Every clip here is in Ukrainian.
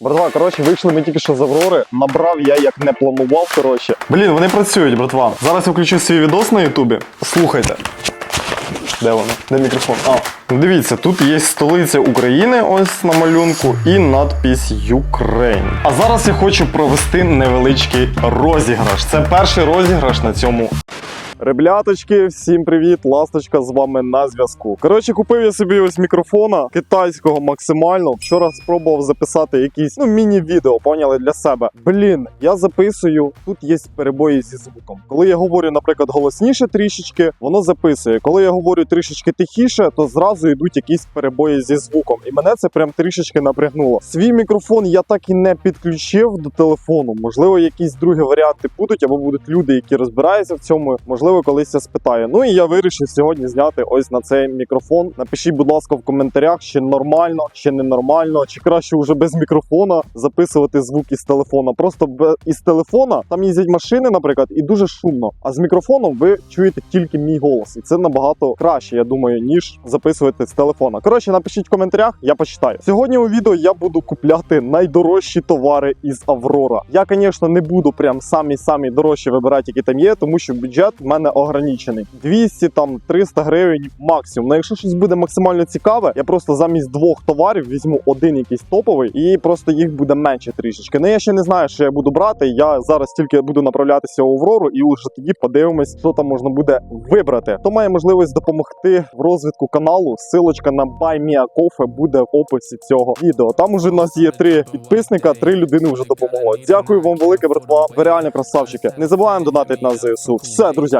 Братва, коротше, вийшли ми тільки що з Аврори. Набрав я як не планував. Коротше. Блін, вони працюють, братва. Зараз я включу свій відос на Ютубі. Слухайте. Де воно? Де мікрофон? А, дивіться, тут є столиця України, ось на малюнку, і надпись Ukraine. А зараз я хочу провести невеличкий розіграш. Це перший розіграш на цьому Ребляточки, всім привіт! Ласточка з вами на зв'язку. Коротше, купив я собі ось мікрофона китайського максимально. Вчора спробував записати якісь ну міні-відео, поняли для себе. Блін, я записую. Тут є перебої зі звуком. Коли я говорю, наприклад, голосніше трішечки, воно записує. Коли я говорю трішечки тихіше, то зразу йдуть якісь перебої зі звуком. І мене це прям трішечки напрягнуло. Свій мікрофон я так і не підключив до телефону. Можливо, якісь другі варіанти будуть, або будуть люди, які розбираються в цьому. Можливо, колись я спитаю. Ну і я вирішив сьогодні зняти ось на цей мікрофон. Напишіть, будь ласка, в коментарях, чи нормально, чи ненормально, чи краще вже без мікрофона записувати звук із телефона. Просто із телефона там їздять машини, наприклад, і дуже шумно. А з мікрофоном ви чуєте тільки мій голос, і це набагато краще, я думаю, ніж записувати з телефона. Коротше, напишіть в коментарях, я почитаю. Сьогодні у відео я буду купляти найдорожчі товари із Аврора. Я, звісно, не буду прям самі самі дорожчі вибирати, які там є, тому що бюджет мене ограничений. 200 там 300 гривень максимум. Ну, якщо щось буде максимально цікаве, я просто замість двох товарів візьму один якийсь топовий, і просто їх буде менше трішечки. Ну я ще не знаю, що я буду брати. Я зараз тільки буду направлятися у Аврору, і вже тоді подивимось, що там можна буде вибрати. Хто має можливість допомогти в розвитку каналу. Силочка на Buy Me a Coffee буде в описі цього відео. Там уже у нас є три підписника, три людини вже допомогли. Дякую вам велике, братва. Ви реально красавчики. Не забуваємо донатити на ЗСУ. Все,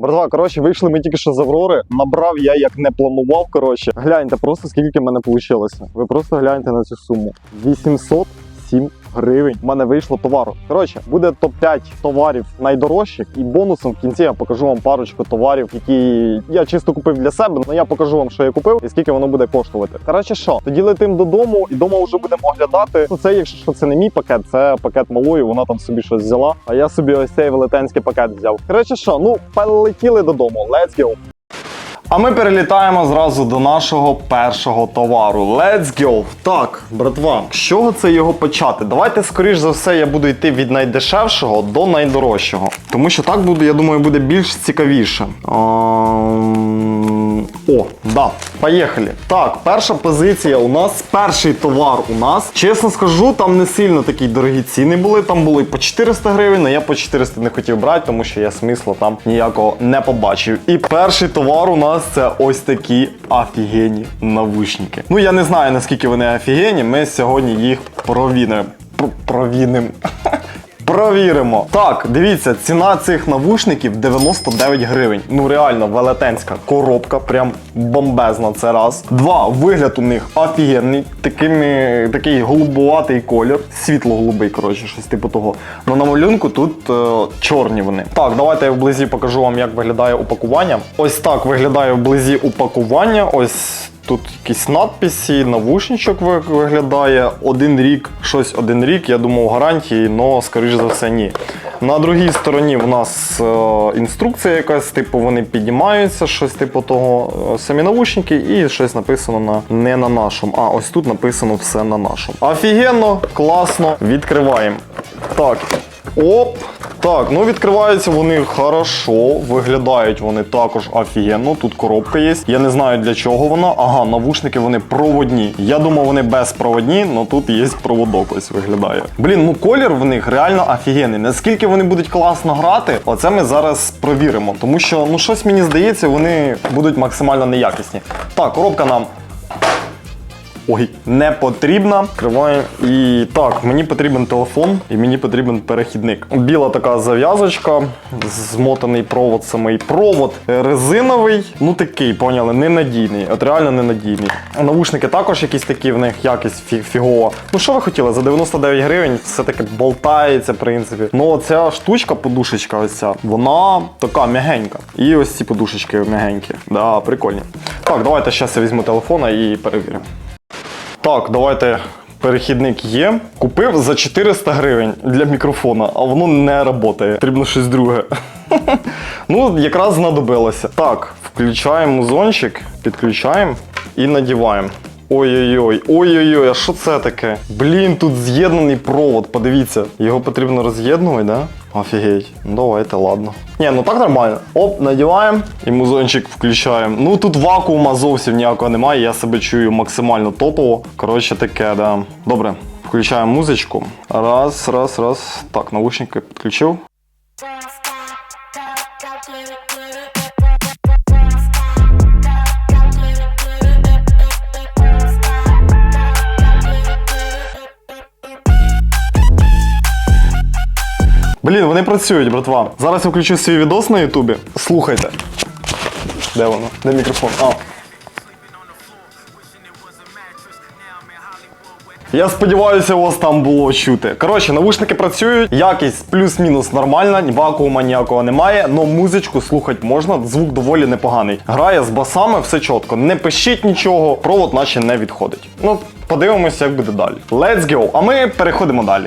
Братва, коротше, вийшли ми тільки що з Аврори. Набрав я як не планував. Коротше, гляньте, просто скільки в мене вийшло. Ви просто гляньте на цю суму. 807 гривень. У мене вийшло товару. Коротше, буде топ-5 товарів найдорожчих, і бонусом в кінці я покажу вам парочку товарів, які я чисто купив для себе. але я покажу вам, що я купив і скільки воно буде коштувати. Коротше, що тоді летим додому, і дома вже будемо оглядати. Ну, це, якщо що, це не мій пакет, це пакет малої. Вона там собі щось взяла. А я собі ось цей велетенський пакет взяв. Коротше, що, ну полетіли додому. Let's go! А ми перелітаємо зразу до нашого першого товару. Let's go! Так, братва, з чого це його почати? Давайте, скоріш за все, я буду йти від найдешевшого до найдорожчого. Тому що так буде, я думаю, буде більш цікавіше. О, да, поїхали. Так, перша позиція у нас, перший товар у нас. Чесно скажу, там не сильно такі дорогі ціни були. Там були по 400 гривень, але я по 400 не хотів брати, тому що я смисла там ніякого не побачив. І перший товар у нас це ось такі офігенні навушники. Ну я не знаю наскільки вони офігенні. Ми сьогодні їх провінимо. Пр- Провінимо. Провіримо. Так, дивіться, ціна цих навушників 99 гривень. Ну реально, велетенська коробка, прям бомбезна. Це раз. Два. Вигляд у них офігенний. Такими, такий голубуватий колір. Світло-голубий, коротше, щось типу того. Ну на малюнку тут е, чорні вони. Так, давайте я вблизі покажу вам, як виглядає упакування. Ось так виглядає вблизі упакування. Ось. Тут якісь надписи, навушничок виглядає. Один рік, щось один рік. Я думав гарантії, але скоріш за все ні. На другій стороні в нас е, інструкція якась, типу вони піднімаються, щось типу того. е, Самі навушники і щось написано на не на нашому. А ось тут написано все на нашому. Офігенно, класно, відкриваємо. Так. Оп. Так, ну відкриваються вони хорошо, виглядають вони також офігенно. Тут коробка є. Я не знаю для чого вона. Ага, навушники вони проводні. Я думав, вони безпроводні, але тут є проводок, ось виглядає. Блін, ну колір в них реально офігенний. Наскільки вони будуть класно грати, оце ми зараз провіримо. Тому що, ну щось мені здається, вони будуть максимально неякісні. Так, коробка нам ой, не потрібна. Відкриваємо. І так, мені потрібен телефон і мені потрібен перехідник. Біла така зав'язочка, змотаний провод, самий провод е, резиновий, ну такий, поняли, ненадійний. От реально ненадійний. Навушники також якісь такі, в них якість фі- фігова. Ну що ви хотіли? За 99 гривень все-таки болтається, в принципі. Ну оця штучка, подушечка, ось ця, вона така м'ягенька. І ось ці подушечки м'ягенькі. Да, прикольні. Так, давайте зараз я візьму телефона і перевірю. Так, давайте. Перехідник є. Купив за 400 гривень для мікрофона, а воно не працює. Потрібно щось друге. ну, якраз знадобилося. Так, включаємо зончик, підключаємо і надіваємо. Ой-ой-ой, ой-ой-ой, а що це таке? Блін, тут з'єднаний провод, подивіться. Його потрібно роз'єднувати, да? Офігеть. Ну давайте, ладно. Ні, ну так нормально. Оп, надіваємо і музончик включаємо. Ну тут вакуума зовсім ніякого немає, я себе чую максимально топово. Коротше, таке, да. Добре, включаємо музичку. Раз, раз, раз. Так, наушники підключив. Блін, вони працюють, братва. Зараз я включу свій відос на Ютубі. Слухайте. Де воно? Де мікрофон? А. Я сподіваюся, у вас там було чути. Коротше, навушники працюють, якість плюс-мінус нормальна, вакуума ніякого немає, але музичку слухати можна, звук доволі непоганий. Грає з басами, все чітко. Не пишіть нічого, провод наче не відходить. Ну, подивимося, як буде далі. Let's go! А ми переходимо далі.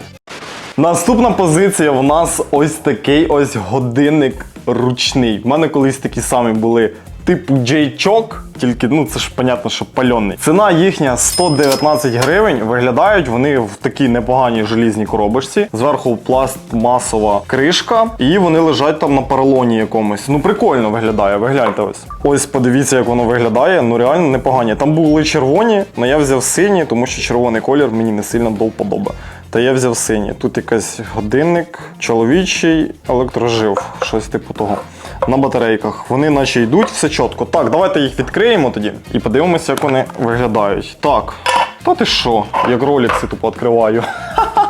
Наступна позиція в нас ось такий ось годинник ручний. В мене колись такі самі були. Типу J-Chok, тільки ну це ж понятно, що пальонний. Ціна їхня 119 гривень. Виглядають вони в такій непоганій желізній коробочці. Зверху пластмасова кришка, і вони лежать там на поролоні якомусь. Ну прикольно виглядає, вигляньте ось. Ось подивіться, як воно виглядає. Ну реально непогані. Там були червоні, але я взяв сині, тому що червоний колір мені не сильно до вподоби. Та я взяв синій. Тут якийсь годинник, чоловічий, електрожив, щось типу того. На батарейках. Вони наче йдуть, все чітко. Так, давайте їх відкриємо тоді і подивимося, як вони виглядають. Так. Та ти що? Як ролікси тупо відкриваю.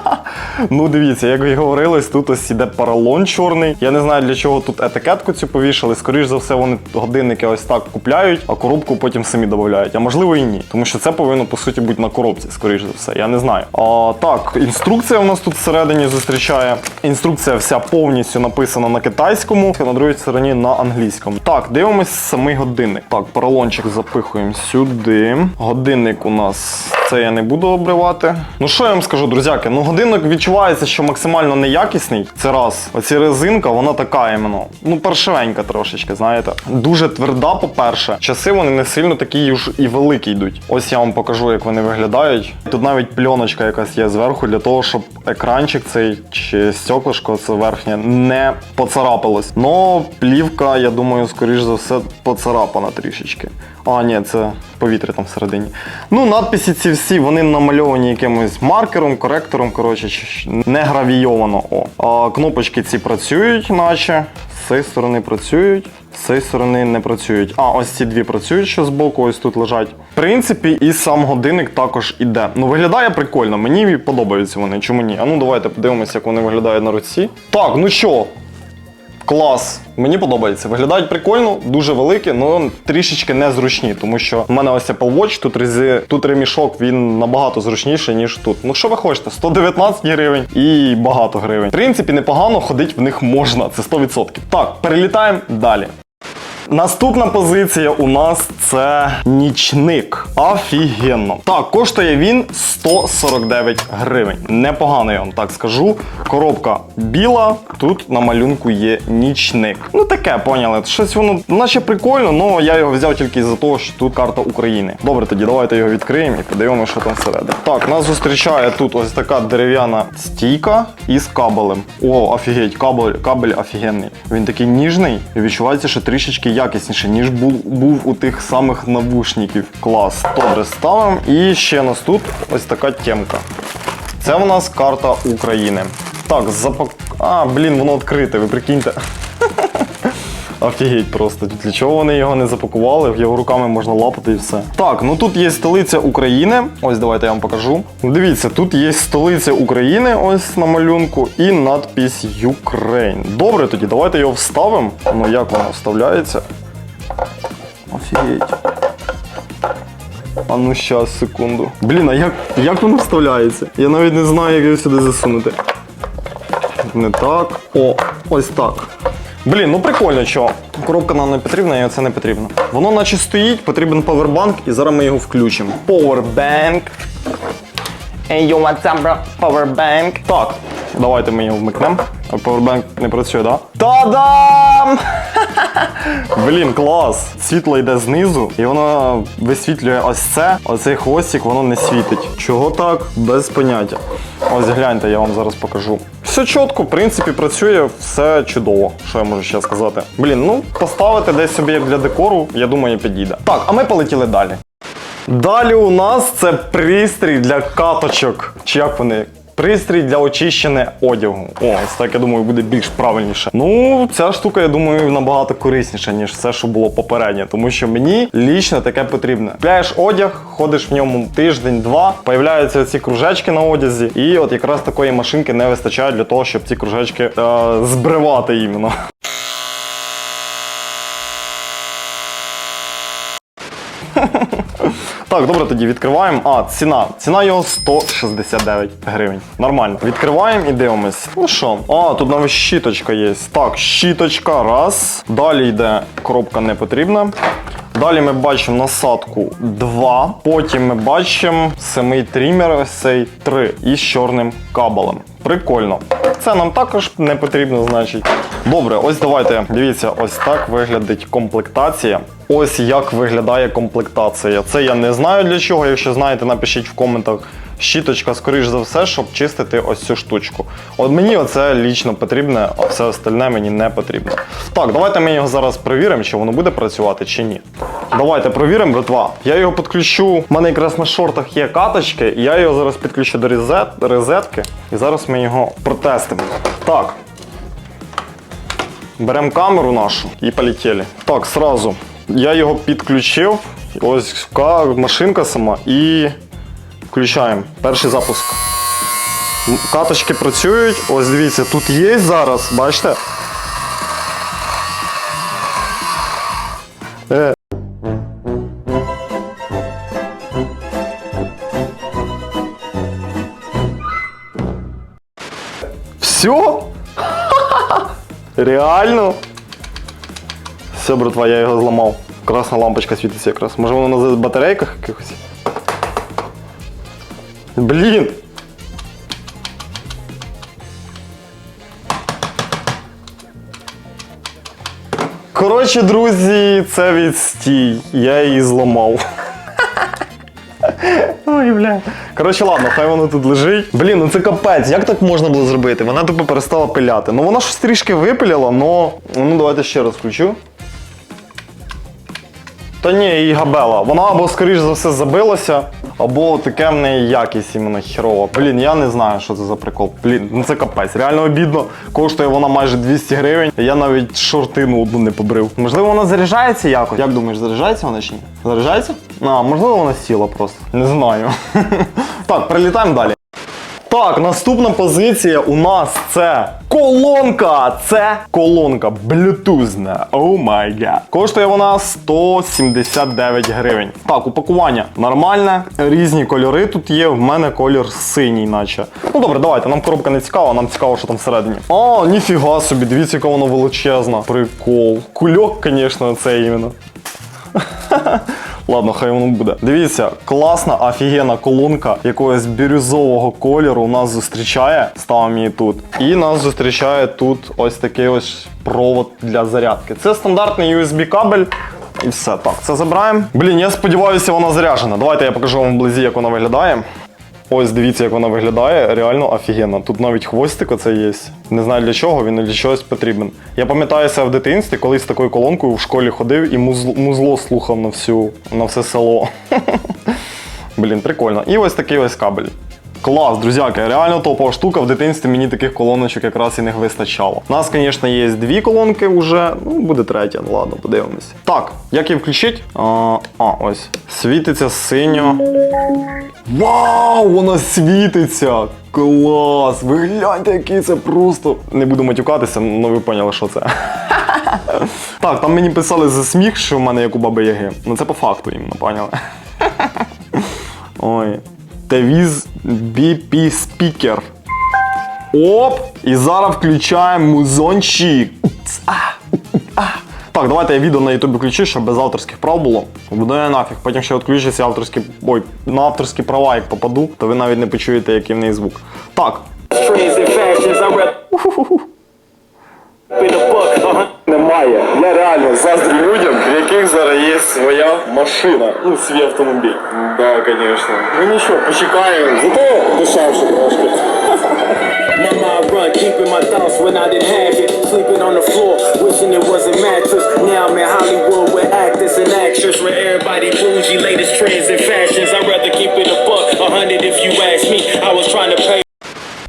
Ну, дивіться, як і говорилось, тут ось іде поролон чорний. Я не знаю для чого тут етикетку цю повішали. Скоріш за все, вони годинники ось так купляють, а коробку потім самі додають. А можливо і ні. Тому що це повинно по суті бути на коробці, скоріш за все. Я не знаю. А, так, інструкція у нас тут всередині зустрічає. Інструкція вся повністю написана на китайському, а на другій стороні на англійському. Так, дивимось самий годинник. Так, поролончик запихуємо сюди. Годинник у нас це я не буду обривати. Ну що я вам скажу, друзяки? Ну годинник відчувається, що максимально неякісний. Це раз. Оці резинка, вона така іменно. Ну, паршивенька трошечки, знаєте. Дуже тверда, по-перше. Часи вони не сильно такі ж і великі йдуть. Ось я вам покажу, як вони виглядають. Тут навіть пленочка якась є зверху для того, щоб екранчик цей чи стеклишко, це верхнє, не поцарапалось. Но плівка, я думаю, скоріш за все, поцарапана трішечки. А, ні, це повітря там всередині. Ну, надписи ці всі вони намальовані якимось маркером, коректором, коротше, не гравійовано. О. А кнопочки ці працюють, наче. З цієї сторони працюють, з цієї сторони не працюють. А, ось ці дві працюють, що збоку, ось тут лежать. В принципі, і сам годинник також іде. Ну, виглядає прикольно, мені подобаються вони. Чому ні? А ну давайте подивимося, як вони виглядають на руці. Так, ну що, Клас, мені подобається. Виглядають прикольно, дуже великі, але трішечки незручні, тому що в мене ось Apple Watch, тут, рези, тут ремішок, він набагато зручніший, ніж тут. Ну що ви хочете? 119 гривень і багато гривень. В принципі, непогано ходить в них можна, це 100%. Так, перелітаємо далі. Наступна позиція у нас це нічник. Офігенно. Так, коштує він 149 гривень. Непогано, я вам так скажу. Коробка біла, тут на малюнку є нічник. Ну таке, поняли. Щось воно наче прикольно, але я його взяв тільки за того, що тут карта України. Добре, тоді давайте його відкриємо і подивимося, що там всередині. Так, нас зустрічає тут ось така дерев'яна стійка із кабелем. О, офігеть, кабель, кабель офігенний. Він такий ніжний і відчувається, що трішечки якісніше, ніж був, був у тих самих навушників. Клас. Добре, ставимо. І ще нас тут ось така темка. Це у нас карта України. Так, запак. А, блін, воно відкрите, ви прикиньте. Офігеть просто. Для чого вони його не запакували? Його руками можна лапати і все. Так, ну тут є столиця України. Ось давайте я вам покажу. Дивіться, тут є столиця України, ось на малюнку, і надпись Ukraine. Добре, тоді давайте його вставимо. Ну як воно вставляється? Офігеть. А ну щас, секунду. Блін, а як, як воно вставляється? Я навіть не знаю, як його сюди засунути. Не так. О, ось так. Блін, ну прикольно, що коробка нам не потрібна, і це не потрібно. Воно наче стоїть, потрібен павербанк, і зараз ми його включимо. Powerbank. Hey, yo, what's bro? Powerbank. Так, давайте ми його вмикнемо. Powerbank не працює? Да? Та-дам! Блін, клас! Світло йде знизу, і воно висвітлює ось це, оцей хвостик, воно не світить. Чого так? Без поняття. Ось гляньте, я вам зараз покажу. Все чітко, в принципі, працює, все чудово. Що я можу ще сказати? Блін, ну поставити десь собі як для декору, я думаю, підійде. Так, а ми полетіли далі. Далі у нас це пристрій для каточок. Чи як вони? Пристрій для очищення одягу. О, ось так я думаю, буде більш правильніше. Ну, ця штука, я думаю, набагато корисніша, ніж все, що було попереднє. Тому що мені лічно таке потрібне. Купляєш одяг, ходиш в ньому тиждень-два, появляються ці кружечки на одязі, і от якраз такої машинки не вистачає для того, щоб ці кружечки е, збривати іменно. Так, добре, тоді відкриваємо. А, ціна. Ціна його 169 гривень. Нормально. Відкриваємо і дивимось. Ну що? А, тут навіть щіточка є. Так, щіточка, раз. Далі йде коробка не потрібна. Далі ми бачимо насадку 2. Потім ми бачимо самий трімер, цей 3 із чорним кабелем. Прикольно. Це нам також не потрібно, значить. Добре, ось давайте. Дивіться, ось так виглядить комплектація. Ось як виглядає комплектація. Це я не знаю для чого. Якщо знаєте, напишіть в коментах. Щіточка, скоріш за все, щоб чистити ось цю штучку. От мені оце лічно потрібне, а все остальне мені не потрібно. Так, давайте ми його зараз перевіримо, чи воно буде працювати чи ні. Давайте перевіримо, братва. Я його підключу. У мене якраз на шортах є каточки, і я його зараз підключу до розет, розетки. І зараз ми його протестимо. Так. Беремо камеру нашу і полетіли. Так, сразу. Я його підключив. Ось машинка сама і включаємо. Перший запуск. Каточки працюють. Ось дивіться, тут є зараз, бачите? Е. Все? Реально? Все, братва, я його зламав. Красна лампочка світиться якраз. Може воно на батарейках якихось? Блін! Коротше, друзі, це відстій. Я її зламав. Ой, бля. Коротше, ладно, хай воно тут лежить. Блін, ну це капець, як так можна було зробити? Вона тупо перестала пиляти. Ну вона щось трішки випиляла, но. Ну давайте ще раз включу. Та ні, її габела. Вона або, скоріш за все, забилася, або таке в неї якість іменно херова. Блін, я не знаю, що це за прикол. Блін, ну це капець. Реально обідно. Коштує вона майже 200 гривень. Я навіть шортину одну не побрив. Можливо, вона заряджається якось. Як думаєш, заряджається вона чи ні? Заряджається? А, можливо, вона сіла просто. Не знаю. так, прилітаємо далі. Так, наступна позиція у нас це колонка. Це колонка блютузна. О май гад. Коштує вона 179 гривень. Так, упакування нормальне, різні кольори тут є. В мене колір синій, наче. Ну добре, давайте. Нам коробка не цікава, нам цікаво, що там всередині. О, ніфіга собі, дивіться, яка вона величезна. Прикол. Кульок, звісно, це іменно. Ладно, хай воно буде. Дивіться, класна, офігенна колонка якогось бірюзового кольору нас зустрічає. Ставимо її тут. І нас зустрічає тут ось такий ось провод для зарядки. Це стандартний USB кабель. І все. Так, це забираємо. Блін, я сподіваюся, вона заряджена. Давайте я покажу вам вблизі, як вона виглядає. Ось дивіться, як вона виглядає. Реально офігенно. Тут навіть хвостик оце є. Не знаю для чого, він для чогось потрібен. Я пам'ятаю себе в дитинстві, колись з такою колонкою в школі ходив і музло, музло слухав на всю на все село. Блін, прикольно. І ось такий ось кабель. Клас, друзяки, реально топова штука. В дитинстві мені таких колоночок якраз і не вистачало. У нас, звісно, є дві колонки вже. Ну, буде третя. Ну ладно, подивимося. Так, як її включить? А, а, ось. Світиться синьо. Вау, вона світиться! Клас! Ви гляньте, який це просто. Не буду матюкатися, але ви поняли, що це. Так, там мені писали за сміх, що в мене як у баби Яги. Ну це по факту іменно, поняли? Ой. Тевіз BP спікер. Оп! І зараз включаємо музончик. Так, давайте я відео на ютубі включу, щоб без авторських прав було. Буду я нафіг. Потім ще відключаться авторські. Ой, на авторські права, як попаду, то ви навіть не почуєте, який в неї звук. Так. Uh-huh. Немає. Я реально заздрю людям, в яких зараз є своя машина. Ну, свій автомобіль. Так, да, звісно. Ну нічого, почекаємо. Зато дешевше трошки. Mama, I run, keeping my thoughts when I didn't have it. Sleeping on the floor, wishing it was a mattress. Now I'm in Hollywood with actors and actors. Where everybody bougie, latest trends and fashions. I'd rather keep it a buck, a hundred if you ask me. I was trying to pay.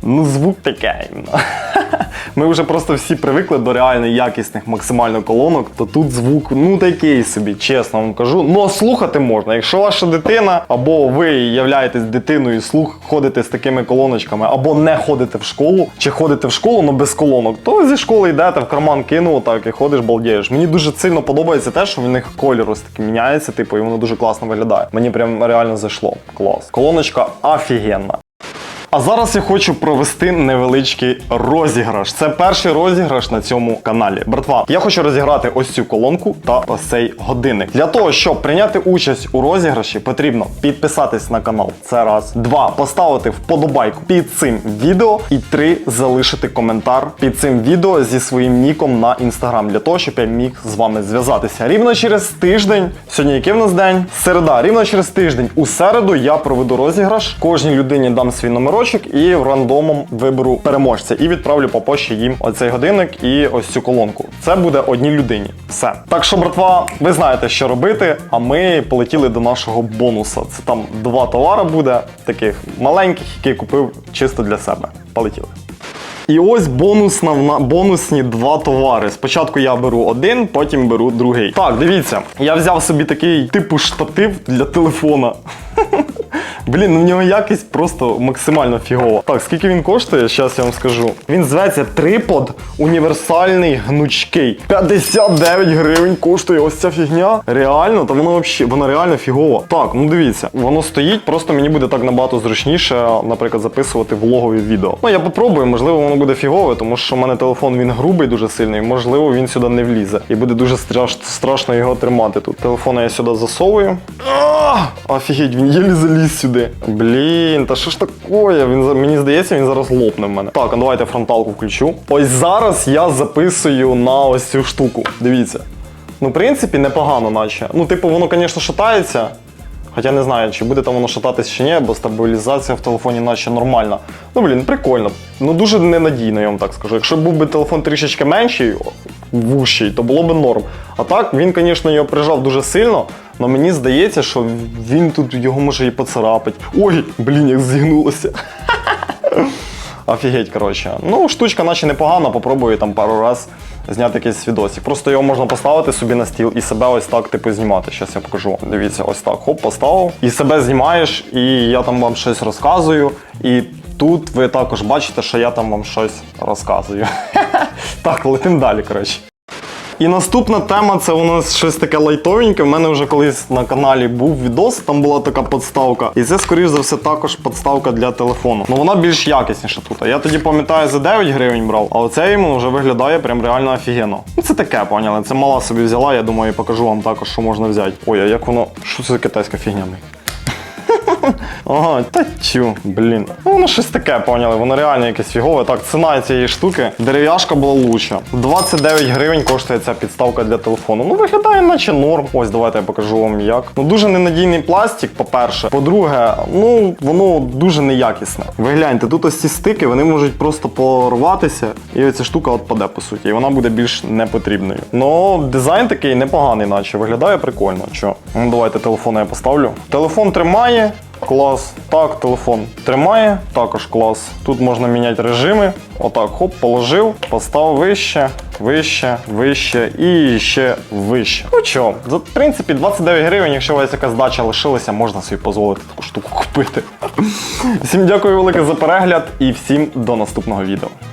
Ну, звук таке. Ми вже просто всі привикли до реально якісних максимально колонок, то тут звук ну такий собі, чесно вам кажу. Ну слухати можна. Якщо ваша дитина, або ви являєтесь дитиною, слух ходите з такими колоночками, або не ходите в школу, чи ходите в школу, але без колонок, то зі школи йдете в карман кинув, так і ходиш, балдієш. Мені дуже сильно подобається те, що в них колір ось такий міняється, типу, і воно дуже класно виглядає. Мені прям реально зайшло. Клас. Колоночка офігенна. А зараз я хочу провести невеличкий розіграш. Це перший розіграш на цьому каналі. Братва, я хочу розіграти ось цю колонку та ось цей годинник. Для того, щоб прийняти участь у розіграші, потрібно підписатись на канал. Це раз. Два. Поставити вподобайку під цим відео. І три. Залишити коментар під цим відео зі своїм ніком на інстаграм, для того, щоб я міг з вами зв'язатися. Рівно через тиждень. Сьогодні який в нас день? Середа. Рівно через тиждень. У середу я проведу розіграш. Кожній людині дам свій номерочок і рандомом виберу переможця. І відправлю по пошті їм оцей годинник і ось цю колонку. Це буде одній людині. Все. Так що, братва, ви знаєте, що робити. А ми полетіли до нашого бонуса. Це там два товари буде, таких маленьких, які купив чисто для себе. Полетіли. І ось бонусна бонусні два товари. Спочатку я беру один, потім беру другий. Так, дивіться, я взяв собі такий типу штатив для телефона. Блін, ну в нього якість просто максимально фігова. Так, скільки він коштує, зараз я вам скажу. Він зветься трипод універсальний гнучкий. 59 гривень коштує ось ця фігня. Реально, та воно вообще, воно реально фігово. Так, ну дивіться, воно стоїть, просто мені буде так набагато зручніше, наприклад, записувати влогові відео. Ну я попробую, можливо, воно буде фігове, тому що в мене телефон він грубий дуже сильний, можливо, він сюди не влізе. І буде дуже страш, страшно його тримати тут. Телефон я сюди засовую. А, Офігеть, він єлі заліз сюди. Блін, та що ж такое? Він мені здається, він зараз лопне в мене. Так, а давайте фронталку включу. Ось зараз я записую на ось цю штуку. Дивіться. Ну, в принципі, непогано, наче. Ну, типу, воно, звісно, шатається. Хоча не знаю, чи буде там воно шататись чи ні, бо стабілізація в телефоні наче нормальна. Ну, блін, прикольно. Ну дуже ненадійно, я вам так скажу. Якщо був би телефон трішечки менший, вущий, то було б норм. А так, він, звісно, його прижав дуже сильно, але мені здається, що він тут його може і поцарапать. Ой, блін, як зігнулося. Офігеть, коротше. Ну, штучка наче непогана, попробую там пару раз зняти якийсь відосик. Просто його можна поставити собі на стіл і себе ось так, типу, знімати. Зараз я покажу. Дивіться, ось так, хоп, поставив. І себе знімаєш, і я там вам щось розказую. І тут ви також бачите, що я там вам щось розказую. Так, летим далі, коротше. І наступна тема це у нас щось таке лайтовеньке. У мене вже колись на каналі був відос, там була така подставка. І це, скоріш за все, також подставка для телефону. Ну вона більш якісніша тут. Я тоді пам'ятаю за 9 гривень брав, а оце йому вже виглядає прям реально офігенно. Ну це таке, поняли. Це мала собі взяла, я думаю, покажу вам також, що можна взяти. Ой, а як воно. Що це за китайська фігня? Ага, та тю, блін. Ну воно щось таке, поняли, воно реально якесь фігове. Так, ціна цієї штуки. Дерев'яшка була лучша. 29 гривень коштує ця підставка для телефону. Ну, виглядає, наче норм. Ось давайте я покажу вам як. Ну дуже ненадійний пластик, по-перше. По-друге, ну воно дуже неякісне. Ви гляньте, тут ось ці стики, вони можуть просто порватися, і оця штука отпаде, по суті, і вона буде більш непотрібною. Ну, дизайн такий непоганий, наче виглядає прикольно. Що? Ну, давайте телефон я поставлю. Телефон тримає. Клас. Так, телефон тримає, також клас. Тут можна міняти режими. Отак, хоп, положив, поставив вище, вище, вище і ще вище. Ну за в принципі, 29 гривень, якщо у вас якась дача лишилася, можна собі дозволити таку штуку купити. Всім дякую велике за перегляд і всім до наступного відео.